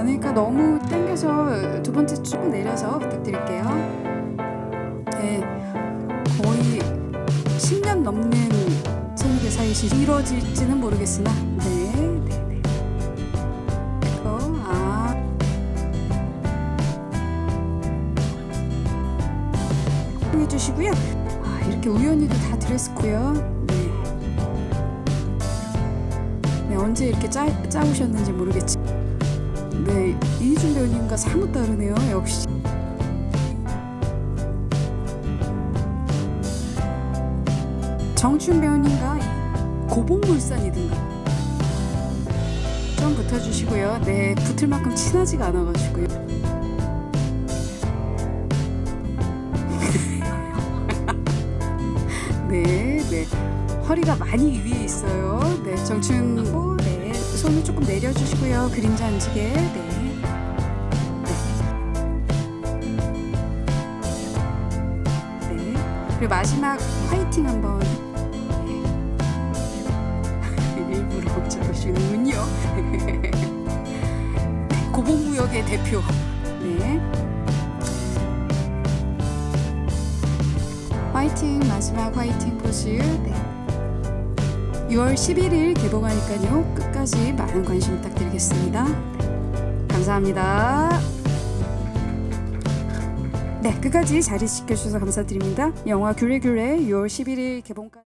않으니까 너무 땡겨서 두 번째 쭉 내려서 부탁드릴게요. 네, 거의 10년 넘는 선후배 사이시 이루어질지는 모르겠으나, 네, 네, 네. 아. 해주시고요. 아, 이렇게 우연히도 다 드레스 코요. 네. 네, 언제 이렇게 짜, 짜오셨는지 모르겠지. 네, 이희준 배우님과 사뭇 다르네요. 역시. 정춘 배우님과 고봉물산이든가 좀 붙어주시고요. 네, 붙을 만큼 친하지가 않아가지고요. 네, 네. 허리가 많이 위에 있어요. 네, 정춘. 손을 조금 내려주시고요. 그림자 안 지게. 네. 네. 네. 그리고 마지막 화이팅 한번. 네. 일부러 저러시는군요. 네. 고봉무역의 대표. 네. 화이팅 마지막 화이팅 포즈 네. 6월 11일 개봉하니까요. 끝까지 많은 관심 부탁드리겠습니다. 네. 감사합니다. 네 끝까지 자리 지켜주셔서 감사드립니다. 영화 귤레귤레 6월 11일 개봉까지